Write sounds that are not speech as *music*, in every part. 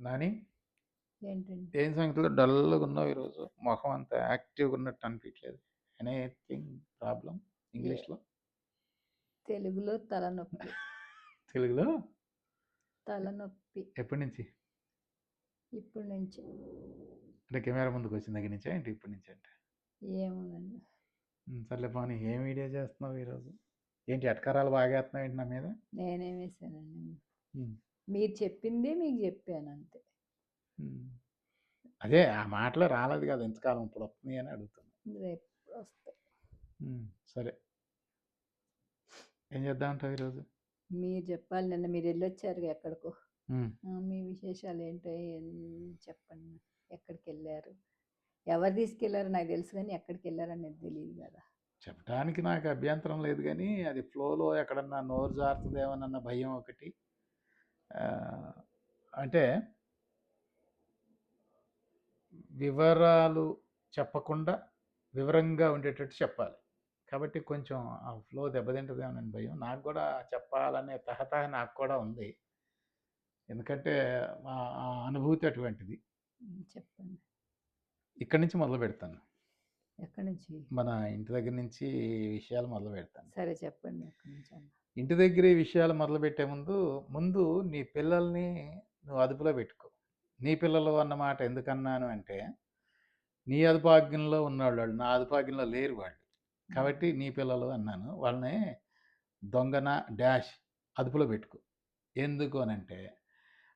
నాని? ఏంటండి? ఏం సంగతిలో? డల్గా ఉన్నావు ఈరోజు. మొహం అంత యాక్టివ్గా ఉన్నట్టు అనిపించలేదు ఎనీథింగ్ ప్రాబ్లం ఇంగ్లీష్లో? తెలుగులో తలనొప్పి. *laughs* తెలుగులో? తలనొప్పి. ఎప్పటి నుంచి? ఇప్పటి నుంచి. అంటే కెమెరా ముందుకు వచ్చిన దగ్గర నుంచా ఏంటి ఇప్పటి నుంచి అంటే? ఏమోనండి. సర్లే పోనీ. ఏం వీడియో చేస్తున్నావు ఈరోజు? ఏంటి ఎటకారాలు బాగా వేస్తున్నావు ఏంటి నా మీద? నేనేం వేసానండి. మీరు చెప్పింది మీకు చెప్పాను అంతే. అదే ఆ మాటలు రాలేదు కదా ఎంతకాలం ఇప్పుడు వస్తుంది అని అడుగుతున్నా. రేపు వస్తాయి ఉమ్, సరే. ఏం చేద్దాం అంటావు ఈరోజు? మీరు చెప్పాలి నిన్న మీరు వెళ్ళొచ్చారు ఎక్కడికో. ఉమ్, ఆ, మీ విశేషాలు ఏంటో ఏం చెప్పండి. ఎక్కడికి వెళ్ళారు? ఎవరు తీసుకెళ్ళారో నాకు తెలుసు కానీ ఎక్కడికి వెళ్ళారు అనేది తెలియదు కదా. చెప్పడానికి నాకు అభ్యంతరం లేదు కానీ అది ఫ్లోలో ఎక్కడన్నా నోరు జారుతుందేమోనన్న భయం ఒకటి. అంటే వివరాలు చెప్పకుండా వివరంగా ఉండేటట్టు చెప్పాలి. కాబట్టి కొంచెం ఆ ఫ్లో దెబ్బతింటుందేమోనని భయం. నాకు కూడా చెప్పాలనే తహతహ నాకు కూడా ఉంది. ఎందుకంటే ఆ అనుభూతి అటువంటిది. చెప్పండి. ఇక్కడి నుంచి మొదలు పెడతాను ఎక్కడి నుంచి? మన ఇంటి దగ్గర నుంచి విషయాలు మొదలు పెడతాను. సరే చెప్పండి ఎక్కడి నుంచి అన్న. ఇంటి దగ్గర విషయాలు మొదలుపెట్టే ముందు ముందు నీ పిల్లల్ని నువ్వు అదుపులో పెట్టుకో. నీ పిల్లలు అన్నమాట ఎందుకన్నాను అంటే నీ అదుపాగ్యంలో ఉన్నాళ్ళు వాళ్ళు నా అదుపాగ్యంలో లేరు వాళ్ళు. కాబట్టి నీ పిల్లలు అన్నాను వాళ్ళని దొంగన డాష్ అదుపులో పెట్టుకో. ఎందుకు అని అంటే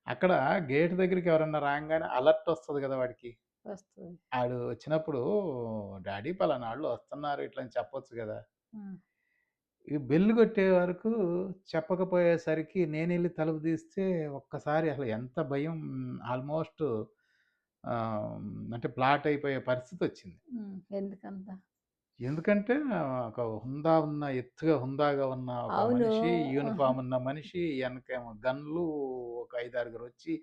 అక్కడ గేట్ దగ్గరికి ఎవరన్నా రాగానే అలర్ట్ వస్తుంది కదా వాడికి. వస్తుంది. ఆడు వచ్చినప్పుడు డాడీ పలానా వాళ్ళు వస్తున్నారు ఇట్లా అని చెప్పొచ్చు కదా. ఈ బెల్లు కొట్టే వరకు చెప్పకపోయేసరికి నేను వెళ్ళి తలుపు తీస్తే ఒక్కసారి అసలు ఎంత భయం ఆల్మోస్ట్ అంటే ప్లాట్ అయిపోయే పరిస్థితి వచ్చింది ఎందుకంత? ఎందుకంటే ఒక హుందా ఉన్న ఎత్తుగా హుందాగా ఉన్న ఒక అవును. మనిషి యూనిఫామ్ ఉన్న మనిషి వెనకేమో గన్లు ఒక ఐదారుగురు వచ్చి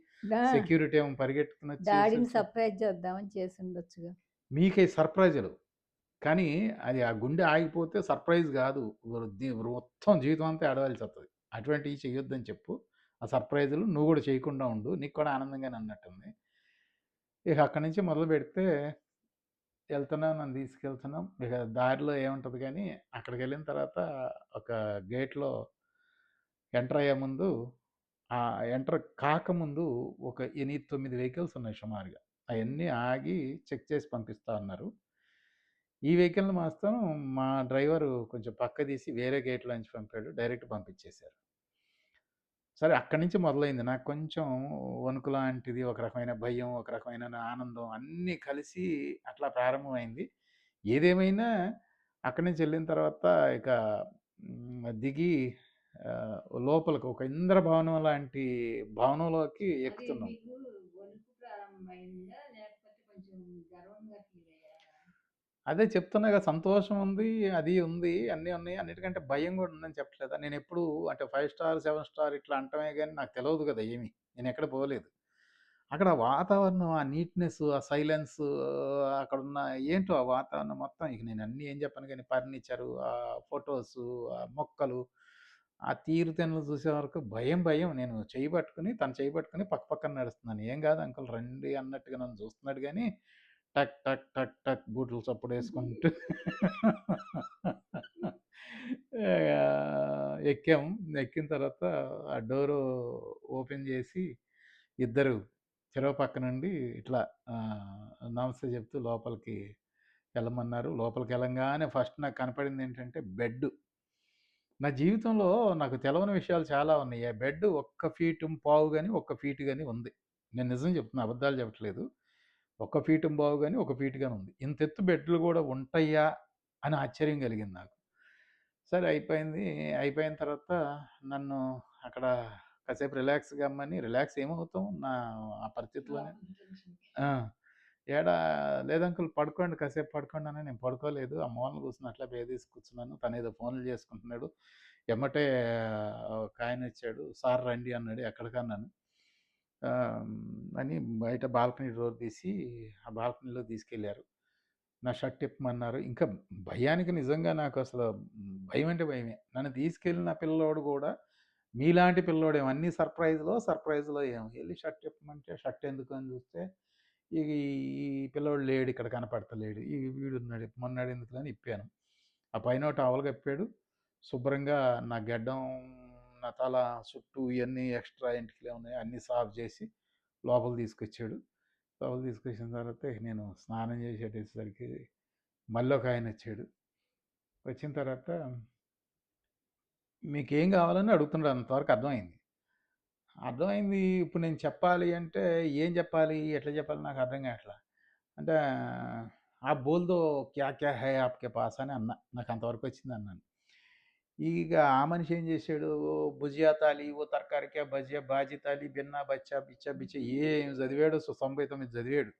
సెక్యూరిటీ ఏమో పరిగెట్టుకుని వచ్చి సర్ప్రైజ్ చేద్దామని చేసి ఉండొచ్చుగా మీకే సర్ప్రైజులు. కానీ అది ఆ గుండె ఆగిపోతే సర్ప్రైజ్ కాదు. వృద్ధి మొత్తం జీవితం అంతా ఆడవలసి వస్తుంది అటువంటివి చేయొద్దని చెప్పు. ఆ సర్ప్రైజులు నువ్వు కూడా చేయకుండా ఉండు. నీకు కూడా ఆనందంగానే అన్నట్టుంది ఇక అక్కడి నుంచి మొదలు పెడితే వెళ్తున్నాం నన్ను తీసుకెళ్తున్నాం. ఇక దారిలో ఏముంటుంది కానీ అక్కడికి వెళ్ళిన తర్వాత ఒక గేట్లో ఎంటర్ అయ్యే ముందు ఆ ఎంటర్ కాకముందు ఒక ఎనిమిది తొమ్మిది వెహికల్స్ ఉన్నాయి సుమారుగా. అవన్నీ ఆగి చెక్ చేసి పంపిస్తా అన్నారు. ఈ వెహికల్ని మాత్రం మా డ్రైవర్ కొంచెం పక్క తీసి వేరే గేట్లో నుంచి పంపాడు. డైరెక్ట్ పంపించేశారు. సరే అక్కడి నుంచి మొదలైంది. నాకు కొంచెం వణుకు లాంటిది ఒక రకమైన భయం ఒక రకమైన ఆనందం అన్నీ కలిసి అట్లా ప్రారంభమైంది. ఏదేమైనా అక్కడి నుంచి వెళ్ళిన తర్వాత ఇక దిగి లోపలికి ఒక ఇంద్రభవనం లాంటి భవనంలోకి ఎక్కుతున్నాం. అదే చెప్తున్నా కదా సంతోషం ఉంది అది ఉంది అన్నీ ఉన్నాయి. అన్నిటికంటే భయం కూడా ఉందని చెప్పట్లేదు? నేను ఎప్పుడు అంటే ఫైవ్ స్టార్ సెవెన్ స్టార్ ఇట్లా అంటమే కానీ నాకు తెలియదు కదా ఏమి. నేను ఎక్కడ పోలేదు. అక్కడ వాతావరణం ఆ నీట్నెస్ ఆ సైలెన్స్ అక్కడ ఉన్న ఏంటో ఆ వాతావరణం మొత్తం ఇక నేను అన్నీ ఏం చెప్పాను కానీ ఫర్నిచరు ఆ ఫొటోస్ ఆ మొక్కలు ఆ తీరుతెన్నులు చూసే వరకు భయం భయం. నేను చేయి పట్టుకుని తను చేయి పట్టుకుని పక్క పక్కన నడుస్తున్నాను. ఏం కాదు అంకుల్ రండి అన్నట్టుగా నన్ను చూస్తున్నాడు కానీ టక్ టక్ టక్ టక్ బూట్లు చప్పుడు వేసుకుంటూ ఎక్కాం. ఎక్కిన తర్వాత ఆ డోరు ఓపెన్ చేసి ఇద్దరు చెరవ పక్క నుండి ఇట్లా నమస్తే చెప్తూ లోపలికి వెళ్ళమన్నారు. లోపలికి వెళ్ళంగానే ఫస్ట్ నాకు కనపడింది ఏంటంటే బెడ్. నా జీవితంలో నాకు తెలవని విషయాలు చాలా ఉన్నాయి. ఆ బెడ్ ఒక్క ఫీటు పావు కానీ ఒక్క ఫీటు కానీ ఉంది. నేను నిజం చెప్తున్నా అబద్ధాలు చెప్పట్లేదు. ఒక్క ఫీటు బావు కానీ ఒక ఫీట్ కానీ ఉంది. ఇంత ఎత్తు బెడ్లు కూడా ఉంటాయా అని ఆశ్చర్యం కలిగింది నాకు. సరే అయిపోయింది. అయిపోయిన తర్వాత నన్ను అక్కడ కాసేపు రిలాక్స్ కమ్మని రిలాక్స్ ఏమవుతాం నా ఆ పరిస్థితిలోనే ఏడా లేదంకుల్ పడుకోండి కాసేపు పడుకోండి అని నేను పడుకోలేదు. ఆ మూలను కూర్చుని అట్లా బేదీసి కూర్చున్నాను. తను ఏదో ఫోన్లు చేసుకుంటున్నాడు. ఎమ్మటే ఒక ఆయన వచ్చాడు. సార్ రండి అన్నాడు ఎక్కడికన్నాను. అని బయట బాల్కనీ డోర్ తీసి ఆ బాల్కనీలో తీసుకెళ్ళారు నా షర్ట్ ఇప్పమన్నారు ఇంకా భయానికి నిజంగా నాకు అసలు భయం అంటే భయమే నన్ను తీసుకెళ్ళిన పిల్లోడు కూడా మీలాంటి పిల్లోడేమో అన్ని సర్ప్రైజ్‌లో, సర్ప్రైజ్‌లో ఏమో వెళ్ళి షర్ట్ ఇప్పమంటే షర్ట్ ఎందుకు అని చూస్తే ఈ ఈ పిల్లోడు లేడు ఇక్కడ కనపడతలేడు. ఈ వీడున్నాడు మొన్నాడు ఎందుకు అని ఇప్పాను. ఆ పైన టవల్ కప్పాడు. శుభ్రంగా నా గడ్డం తల చుట్టూ ఇవన్నీ ఎక్స్ట్రా ఇంటికి ఉన్నాయి. అన్నీ సాఫ్ చేసి లోపల తీసుకొచ్చాడు. లోపల తీసుకొచ్చిన తర్వాత నేను స్నానం చేసేటేసరికి మళ్ళీ ఒక ఆయన వచ్చాడు. వచ్చిన తర్వాత మీకేం కావాలని అడుగుతున్నాడు అంతవరకు అర్థమైంది. అర్థమైంది ఇప్పుడు నేను చెప్పాలి అంటే ఏం చెప్పాలి? ఎట్లా చెప్పాలి? నాకు అర్థం కావట్లా. అంటే ఆ బోల్దో క్యా క్యా హే ఆప్కే పాస్ అని అన్న. నాకు అంతవరకు వచ్చింది అన్నాను. ఇక ఆ మనిషి ఏం చేశాడు భుజియా తాలి, ఓ తర్కారికే భజియా, బాజీ తాలి, బిన్నా బచ్చా, బిచ్చా బిచ్చా ఏం చదివాడు సు 99 చదివాడు.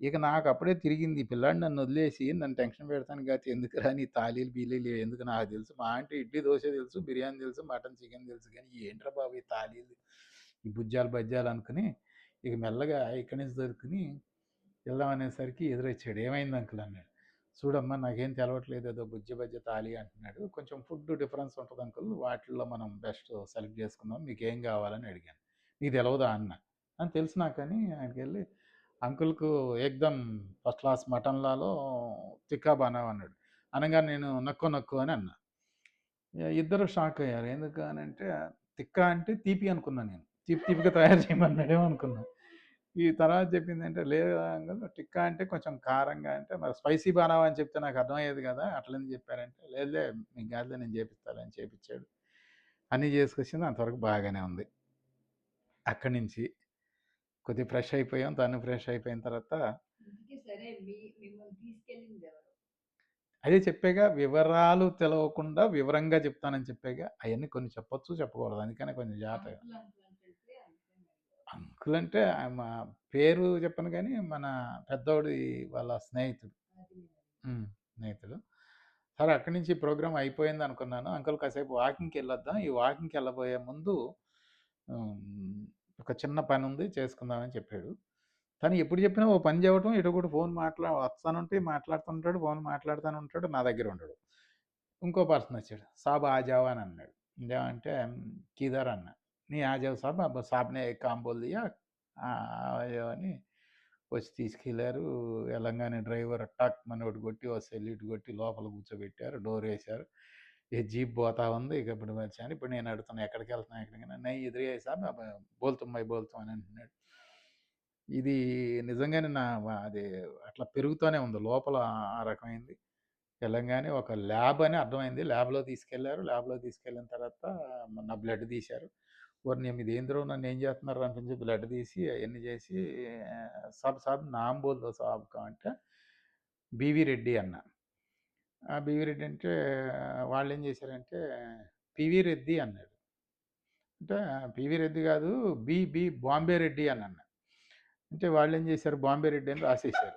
ఇక నాకు అప్పుడే తిరిగింది. పిల్లాడిని పిల్లాడు నన్ను వదిలేసి నన్ను టెన్షన్ పెడతాను కాదు ఎందుకురా రాని తాలీలు, బీలీలు ఎందుకు నాకు తెలుసు. మా అంటే ఇడ్లీ, దోశ తెలుసు, బిర్యానీ తెలుసు, మటన్, చికెన్ తెలుసు కానీ ఏంట్రా బాబు ఈ తాలీలు, ఈ బుజ్జాలు, బజ్జాలు అనుకుని ఇక మెల్లగా ఇక్కడి నుంచి దొరుకుని వెళ్దాం అనేసరికి ఎదురొచ్చాడు. "ఏమైంది అంకుల్" అన్నాడు. "చూడమ్మా నాకేం తెలవట్లేదు ఏదో బుజ్జి, బజ్జి, తాలి అంటున్నాడు. కొంచెం ఫుడ్ డిఫరెన్స్ ఉంటుంది అంకుల్. వాటిల్లో మనం బెస్ట్ సెలెక్ట్ చేసుకుందాం. మీకేం కావాలని అడిగాను. "నీకు తెలవదా" అన్న అని తెలుసు నాకని" ఆయనకెళ్ళి అంకుల్‌కు ఏక్దమ్ ఫస్ట్ క్లాస్ మటన్లలో తిక్కా బానా అన్నాడు. అనగా నేను నక్కో నక్కు అని అన్నా. ఇద్దరు షాక్ అయ్యారు. ఎందుకు అనంటే తిక్కా అంటే తీపి అనుకున్నా నేను. తీపి తీపిగా తయారు చేయమన్నాడేమో అనుకున్నాను ఈ తర్వాత చెప్పిందంటే లేదు అంకుల్ టిక్కా అంటే కొంచెం కారంగా అంటే మరి స్పైసీ బనావ్ అని చెప్తే నాకు అర్థమయ్యేది కదా! అట్లెందుకు చెప్పారంటే లేదులే మీకు కాదులే నేను చేపిస్తాలే అని చేపిచ్చాడు. అన్నీ చేసుకొచ్చింది అంతవరకు బాగానే ఉంది. అక్కడి నుంచి కొద్దిగా ఫ్రెష్ అయిపోయాం. తను ఫ్రెష్ అయిపోయిన తర్వాత మీ? అదే చెప్పాగా వివరాలు తెలవకుండా వివరంగా చెప్తానని చెప్పాగా. అయన్నీ కొన్ని చెప్పొచ్చు, చెప్పకూడదు. అందుకనే కొంచెం జాగ్రత్తగా అంకుల్ అంకుల్ అని పిలిస్తే అందుకని అడిగాను. అంకుల్ అంటే మా పేరు చెప్పను గానీ మన పెద్దోడి వాళ్ళ స్నేహితుడు. స్నేహితుడు. సరే అక్కడి నుంచి ప్రోగ్రామ్ అయిపోయింది అనుకున్నాను. అంకుల్ కాసేపు వాకింగ్‌కి వెళ్ళొద్దాం. ఈ వాకింగ్‌కి వెళ్ళబోయే ముందు ఒక చిన్న పనుంది చేసుకుందామని చెప్పాడు. తను ఎప్పుడు చెప్పినా ఓ పని చెప్పటం, ఇటు కూడా ఫోన్ మాట్లా వస్తానుంటే మాట్లాడుతుంటాడు. ఫోన్ మాట్లాడుతానే ఉంటాడు. నా దగ్గర ఉండడు. ఇంకో పర్సన్ వచ్చాడు. సాబ్ ఆ జాओ అని అన్నాడు. ఏమంటే కిధర్ అన్నా. నీ ఆ సాబ్ అబ్ సాబ్‌నే ఏక్ కామ్ అని వచ్చి తీసుకెళ్ళారు. ఎళ్ళంగానే డ్రైవర్ టక్ మనోటి కొట్టి ఓ సెల్యూట్ కొట్టి లోపల కూర్చోబెట్టారు. డోర్ వేశారు ఏ జీప్ పోతా ఉంది. ఇక ఇప్పుడు వచ్చాను. ఇప్పుడు నేను అడుగుతున్నా ఎక్కడికి వెళ్తున్నాను ఎక్కడికైనా నేను ఎదురయ్యే సార్ బోల్తుమ్మాయి బోల్తాం అని అంటున్నాడు. ఇది నిజంగానే నా అది అట్లా పెరుగుతూనే ఉంది. లోపల ఆ రకమైంది. వెళ్ళంగానే ఒక ల్యాబ్ అని అర్థమైంది. ల్యాబ్‌లో తీసుకెళ్ళారు. ల్యాబ్‌లో తీసుకెళ్ళిన తర్వాత నా బ్లడ్ తీశారు. ఓరిని ఏంద్రో నన్ను ఏం చేస్తున్నారు అనిపించి బ్లడ్ తీసి అవన్నీ చేసి సాబ్ సాబ్ నామ్ బోల్ సాబ్ అంటే బీవీ రెడ్డి అన్న ఆ బీవీ రెడ్డి అంటే వాళ్ళేం చేశారంటే పీవీ రెడ్డి అన్నాడు. అంటే పివి రెడ్డి కాదు బీబీ బాంబే రెడ్డి అని అన్న అంటే వాళ్ళేం చేశారు బాంబే రెడ్డి అని రాసేశారు.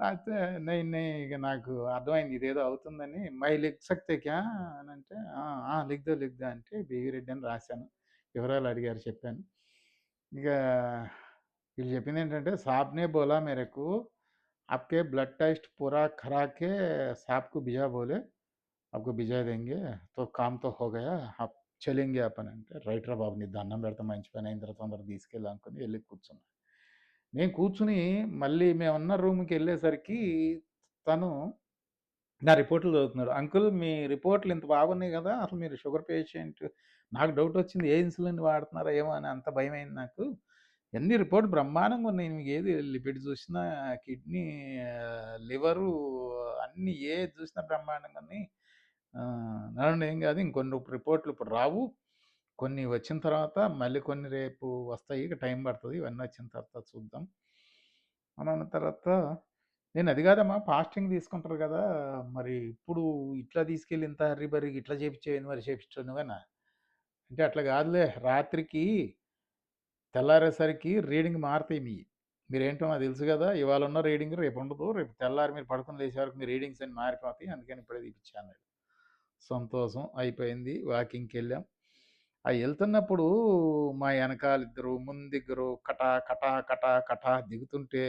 రాస్తే నై నై ఇక నాకు అర్థమైంది ఇదేదో అవుతుందని మై లిఖ్ సక్తే క్యా అనంటే ఆ! ఆ! లిఖ్ దో లిఖ్ దో అంటే బీవీ రెడ్డి అని రాశాను. వివరాలు అడిగారు చెప్పాను. ఇక వీళ్ళు చెప్పిందేంటంటే సాబ్‌నే బోలా మేరకు आपके ब्लड टेस्ट पूरा करा के साहब को भिजा बोले, आपको भिजा देंगे तो काम तो हो गया आप చలేంగే అప్పని అంటే రైట్ రా బాబు నీ దండం పెడతా మంచి పని అయిన తర్వాత తొందరగా తీసుకెళ్ళు అనుకుని వెళ్ళి కూర్చున్నా. నేను కూర్చుని మళ్ళీ మేమున్న రూమ్‌కి వెళ్ళేసరికి తను నా రిపోర్ట్‌లు చదువుతున్నాడు. అంకుల్ మీ రిపోర్ట్‌లు ఇంత బాగున్నాయి కదా! అసలు మీరు షుగర్ పేషెంట్ నాకు డౌట్ వచ్చింది. ఏ ఇన్సులిన్ వాడుతున్నారో ఏమో అని అంత భయమైంది నాకు. అన్ని రిపోర్ట్ బ్రహ్మాండంగా ఉన్నాయి. మీకు ఏది లిపిడ్ చూసినా కిడ్నీ, లివరు అన్నీ ఏది చూసినా బ్రహ్మాండంగా ఉన్నాయి. నన్ను ఏం కాదు ఇంకొన్ని రిపోర్ట్‌లు ఇప్పుడు రావు. కొన్ని వచ్చిన తర్వాత మళ్ళీ కొన్ని రేపు వస్తాయి. ఇక టైం పడుతుంది ఇవన్నీ వచ్చిన తర్వాత చూద్దాం. అని అన్న తర్వాత నేను అది కాదమ్మా ఫాస్టింగ్ తీసుకుంటారు కదా! మరి ఇప్పుడు ఇట్లా తీసుకెళ్ళి ఇంత హర్రీ బరీగా ఇట్లా చేపించావేంది మరి చేపించావు కానీ అంటే అట్లా కాదులే రాత్రికి తెల్లారేసరికి రీడింగ్ మారుతాయి మీ మీరేంటో నాకు తెలుసు కదా! ఇవాళ ఉన్న రీడింగ్ రేపు ఉండదు. రేపు తెల్లారి మీరు పడుకుని లేచే వరకు మీ రీడింగ్స్ అని మారిపోతాయి. అందుకని ఇప్పుడే తీపిచ్చా సంతోషం అయిపోయింది. వాకింగ్కి వెళ్ళాం ఆ వెళ్తున్నప్పుడు మా వెనకాల ఇద్దరు, ముందిద్దరు కటా, కటా, కటా, కటా దిగుతుంటే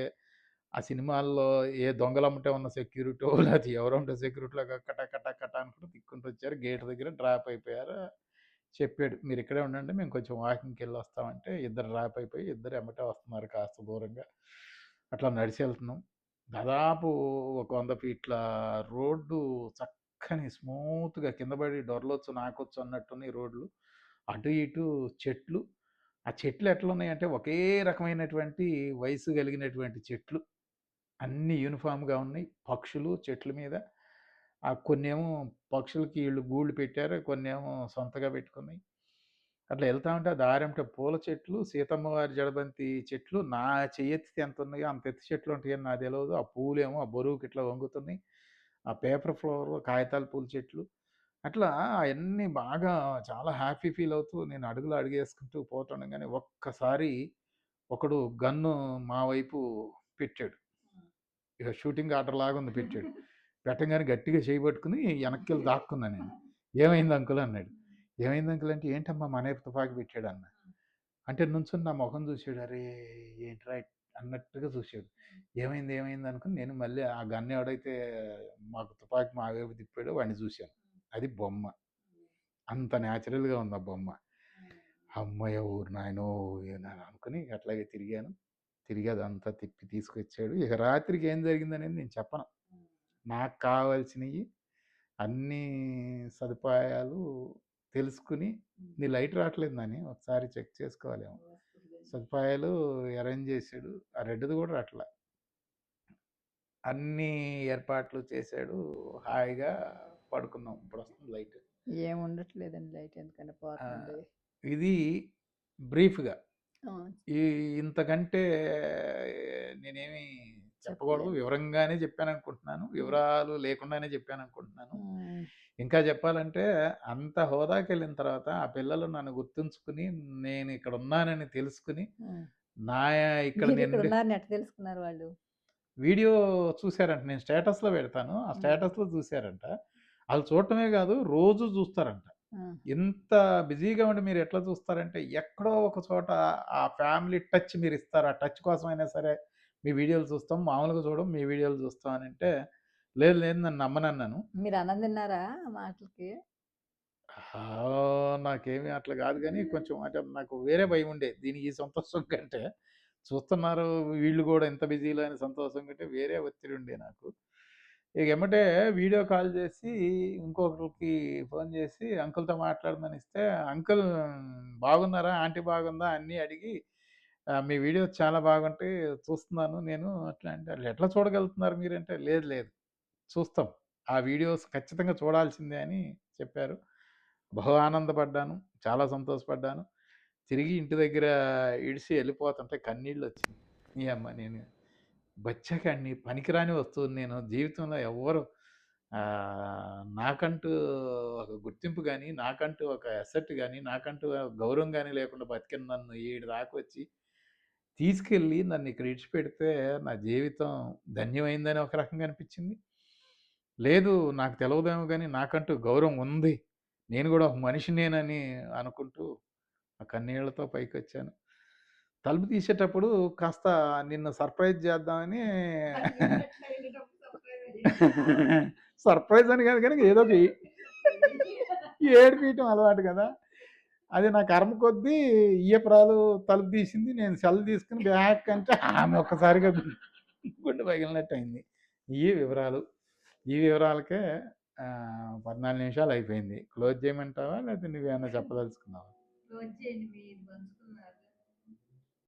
ఆ సినిమాల్లో ఏ దొంగలమ్మటే ఉన్న సెక్యూరిటీ లేకపోతే ఎవరంటే సెక్యూరిటీలో సెక్యూరిటీలాగా కటా, కటా, కటా అనుకుంటూ దిక్కుంటూ వచ్చారు. గేట్ దగ్గర డ్రాప్ అయిపోయారు. చెప్పాడు మీరు ఇక్కడే ఉండండి మేము కొంచెం వాకింగ్కి వెళ్ళి వస్తామంటే ఇద్దరు డ్రాప్ అయిపోయి ఇద్దరు ఎమ్మటే వస్తున్నారు కాస్త దూరంగా అట్లా నడిచి వెళ్తున్నాం దాదాపు ఒక వంద ఫీట్ల రోడ్డు చక్కని స్మూత్గా కింద పడి డొర్లొచ్చు నాకొచ్చు అన్నట్టున్నాయి రోడ్లు అటు ఇటు చెట్లు. ఆ చెట్లు ఎట్లా ఉన్నాయంటే ఒకే రకమైనటువంటి వయసు కలిగినటువంటి చెట్లు. అన్ని యూనిఫామ్గా ఉన్నాయి. పక్షులు చెట్ల మీద. ఆ కొన్నేమో పక్షులకి వీళ్ళు గూళ్ళు పెట్టారు. కొన్నేమో సొంతగా పెట్టుకున్నాయి. అట్లా వెళ్తా ఉంటే ఆ దారంటే పూల చెట్లు సీతమ్మవారి జడబంతి చెట్లు నా చెయ్యెత్తి ఎంత ఉన్నాయో అంత ఎత్తి చెట్లు ఉంటాయని నాకు తెలియదు ఆ పూలేమో ఆ బరువుకి ఇట్లా వంగుతున్నాయి. ఆ పేపర్ ఫ్లవర్ కాగితాల పూల చెట్లు. అట్లా అవన్నీ బాగా చాలా హ్యాపీ ఫీల్ అవుతూ నేను అడుగులు అడిగేసుకుంటూ పోతుండగానే ఒక్కసారి ఒకడు గన్ను మా వైపు పెట్టాడు. ఇక షూటింగ్ ఆర్డర్ లాగా ఉంది పెట్టాడు. పెట్టగానే గట్టిగా చేయబట్టుకుని వెనక్కి వెళ్ళి దాక్కున్నా నేను. ఏమైంది అంకుల్ అన్నాడు. ఏమైంది అంకుల్ అంటే ఏంటమ్మా మన తుపాకి పెట్టాడు అన్న. అంటే నుంచుని నా ముఖం చూసాడు అరే ఏంట్రా అన్నట్టుగా చూసాడు ఏమైంది ఏమైంది అనుకుని నేను మళ్ళీ ఆ గన్ ఎవడైతే మాకు తుపాకి మా వైపు తిప్పాడో వాడిని చూశాను. అది బొమ్మ. అంత న్యాచురల్గా ఉంది ఆ బొమ్మ అమ్మయ్య ఊరు నాయనో ఏనా అనుకుని అట్లాగే తిరిగాను. తిరిగి అదంతా తిప్పి తీసుకొచ్చాడు. ఇక రాత్రికి ఏం జరిగిందనేది నేను చెప్పను. నాకు కావాల్సినవి అన్ని సదుపాయాలు తెలుసుకుని నీ లైట్ రావట్లేదు నాని. ఒకసారి చెక్ చేసుకోవాలేమో. సదుపాయాలు అరేంజ్ చేశాడు. ఆ రెడ్ది కూడా రాట్లా. అన్ని ఏర్పాట్లు చేశాడు. హాయిగా పడుకున్నాం ఇప్పుడు వస్తుంది లైట్. ఏం ఉండట్లేదండి లైట్ ఎందుకంటే పోతుంది. ఇది బ్రీఫ్గా. ఈ ఇంతకంటే నేనేమి చెప్పకూడదు. వివరంగానే చెప్పాను అనుకుంటున్నాను వివరాలు లేకుండానే చెప్పాను అనుకుంటున్నాను ఇంకా చెప్పాలంటే అంత హోదాకి వెళ్ళిన తర్వాత ఆ పిల్లలు నన్ను గుర్తుంచుకుని నేను ఇక్కడ ఉన్నానని తెలుసుకుని. నా ఇక్కడ నేను తెలుసుకున్నారు వాళ్ళు? వీడియో చూశారంట నేను స్టేటస్లో పెడతాను. ఆ స్టేటస్లో చూశారంట. వాళ్ళు చూడటమే కాదు రోజు చూస్తారంట. ఇంత బిజీగా ఉండి మీరు ఎట్లా చూస్తారంటే ఎక్కడో ఒక చోట ఆ ఫ్యామిలీ టచ్ మీరు ఇస్తారు. ఆ టచ్ కోసమైనా సరే మీ వీడియోలు చూస్తాం మామూలుగా చూడం మీ వీడియోలు చూస్తాం అని అంటే లేదు లేదు నన్ను నమ్మనన్నాను మీరు ఆ మాటలకి? ఆ, నాకేమీ అట్లా కాదు కానీ కొంచెం అంటే నాకు వేరే భయం ఉండే. దీనికి ఈ సంతోషం కంటే చూస్తున్నారు వీళ్ళు కూడా ఎంత బిజీలో అని సంతోషం కంటే వేరే ఒత్తిడి ఉండే నాకు. ఇక ఎమ్మటే వీడియో కాల్ చేసి ఇంకొకరికి ఫోన్ చేసి అంకుల్తో మాట్లాడమని ఇస్తే అంకుల్ బాగున్నారా? ఆంటీ బాగుందా? అన్నీ అడిగి మీ వీడియోస్ చాలా బాగుంటాయి చూస్తున్నాను నేను. అట్లా అంటే "అట్లా ఎట్లా చూడగలుగుతున్నారు మీరంటే? లేదు లేదు చూస్తాం. ఆ వీడియోస్ ఖచ్చితంగా చూడాల్సిందే అని చెప్పారు. బహు ఆనందపడ్డాను చాలా సంతోషపడ్డాను. తిరిగి ఇంటి దగ్గర ఇడిసి వెళ్ళిపోతుంటే కన్నీళ్ళు వచ్చింది. నీ అమ్మ నేను బచ్చకాడిని పనికిరాని వస్తువుని నేను జీవితంలో ఎవ్వరు నాకంటూ ఒక గుర్తింపు కానీ నాకంటూ ఒక అసెట్ కానీ నాకంటూ గౌరవం కానీ లేకుండా బతికిన నన్ను ఏడు దాకా వచ్చి తీసుకెళ్ళి నన్ను ఇక్కడ ఇడిచిపెడితే నా జీవితం ధన్యమైందని ఒక రకంగా అనిపించింది. లేదు నాకు తెలియదేమో కానీ నాకంటూ గౌరవం ఉంది. నేను కూడా ఒక మనిషి నేనని అనుకుంటూ ఆ కన్నీళ్ళతో పైకి వచ్చాను తలుపు తీసేటప్పుడు కాస్త నిన్ను సర్ప్రైజ్ చేద్దామని సర్ప్రైజ్ అని కాదు కానీ ఏదో ఒక ఏడిపించడం అలవాటు కదా. అది నా కర్మ కొద్దీ ఈయపురాలు తలుపు తీసింది నేను సెల్ తీసుకుని బ్యాక్ అంటే ఆమె ఒక్కసారిగా గుండె పగిలినట్టు అయింది. ఈ వివరాలు ఈ వివరాలకే పద్నాలుగు నిమిషాలు అయిపోయింది. క్లోజ్ చేయమంటావా? లేకపోతే నువ్వేమన్నా చెప్పదలుచుకున్నావా?